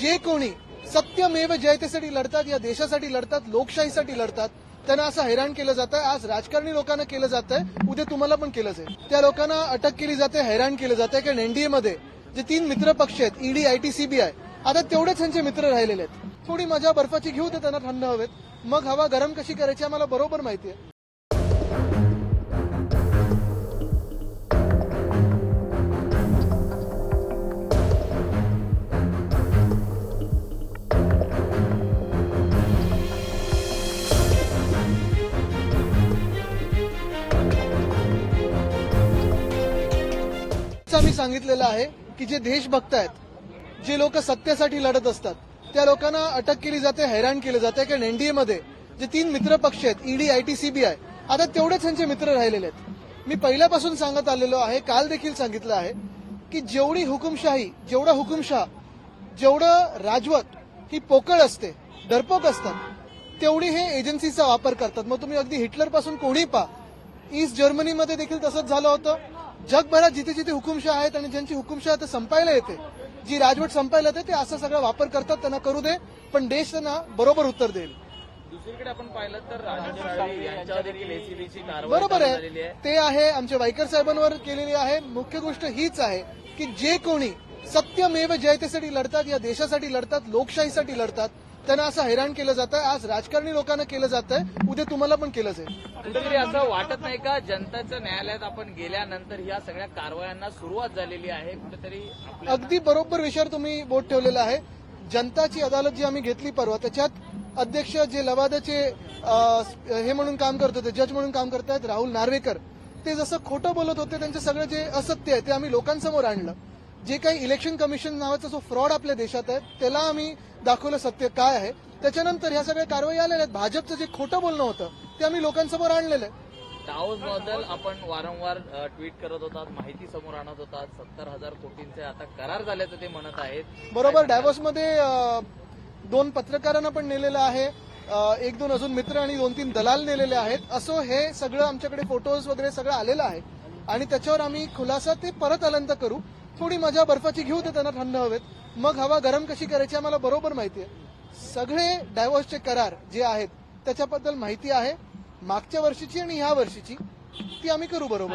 जे कोणी सत्यमेव जयतेसाठी लढतात या देशासाठी लढतात लोकशाहीसाठी लढतात त्यांना असं हैराण केलं जातं आज राजकारणी लोकांना केलं जातंय. उद्या तुम्हाला पण केलं जाईल त्या लोकांना अटक केली जाते हैराण केलं जाते कारण एनडीए मध्ये जे तीन मित्र पक्ष आहेत ईडी आयटी सीबीआय आता तेवढेच त्यांचे मित्र राहिलेले आहेत. थोडी मजा बर्फाची घेऊ दे त्यांना थंड हवेत. मग हवा गरम कशी करायची आम्हाला बरोबर माहिती आहे. सांगितलेलं आहे की जे देशभक्त आहेत जे लोक सत्तेसाठी लढत असतात त्या लोकांना अटक केली जाते हैराण केलं जाते. कारण एनडीए मध्ये जे तीन मित्र पक्ष आहेत ईडी आयटी सीबीआय आता तेवढेच त्यांचे मित्र राहिलेले आहेत. मी पहिल्यापासून सांगत आलेलो आहे काल देखील सांगितलं आहे की जेवढी हुकुमशाही जेवढा हुकुमशाह जेवढं राजवट ही पोकळ असते डरपोक असतात तेवढी हे एजन्सीचा वापर करतात. मग तुम्ही अगदी हिटलरपासून कोणी पा ईस्ट जर्मनीमध्ये देखील तसंच झालं होतं. जगभरात जिथे जिथे हुकुमशाह आहेत आणि ज्यांची हुकुमशाह आता संपायला येते जी राजवट संपायला येते ते असा सगळा वापर करतात त्यांना करू दे पण देश त्यांना बरोबर उत्तर देईल. दुसरीकडे आपण पाहिलं तर बरोबर आहे. ते आहे आमच्या वायकर साहेबांवर केलेली आहे. मुख्य गोष्ट हीच आहे की जे कोणी सत्यमेव जयतेसाठी लढतात या देशासाठी लढतात लोकशाहीसाठी लढतात त्यांना असं हैराण केलं जातं आज राजकारणी लोकांना केलं जातंय उद्या तुम्हाला पण केलं जाईल कुठेतरी असं वाटत नाही का जनताच्या न्यायालयात आपण गेल्यानंतर या सगळ्या कारवायांना सुरुवात झालेली आहे कुठेतरी आपल्या अगदी बरोबर विषयावर तुम्ही बोट ठेवलेलं आहे. जनताची अदालत जी आम्ही घेतली परवा त्याच्यात अध्यक्ष जे लवादाचे अ, हे म्हणून काम करत होते जज म्हणून काम करतायत राहुल नार्वेकर ते जसं खोटं बोलत होते त्यांचं सगळं जे असत्य आहे ते आम्ही लोकांसमोर आणलं. जे काही इलेक्शन कमिशन नावाचा जो फ्रॉड आपल्या देशात आहे त्याला आम्ही दाखवलं सत्य काय आहे. त्याच्यानंतर ह्या सगळ्या कारवाई आलेल्या आहेत. भाजपचं जे खोटं बोलणं होतं ते आम्ही लोकांसमोर आणलेलं आहे. डाऊसबद्दल आपण वारंवार ट्विट करत होतात माहिती समोर आणत होतात. सत्तर हजार कोटींचे आता करार झाल्याचं ते म्हणत आहेत. बरोबर डॅवॉसमध्ये अ, दोन पत्रकारांना पण नेलेलं आहे. एक दोन अजून मित्र आणि दोन तीन दलाल नेलेले आहेत. असं हे सगळं आमच्याकडे फोटोज वगैरे सगळं आलेलं आहे. आणि त्याच्यावर आम्ही खुलासा ते परत आल्यानंतर करू. थोडी मजा बर्फाची घेऊ दे त्यांना थंड हवेत. मग हवा गरम कशी करायची आम्हाला बरोबर माहिती आहे. सगळे डायव्होर्सचे करार जे आहेत त्याच्याबद्दल माहिती आहे. मागच्या वर्षीची आणि ह्या वर्षीची ती आम्ही करू बरोबर.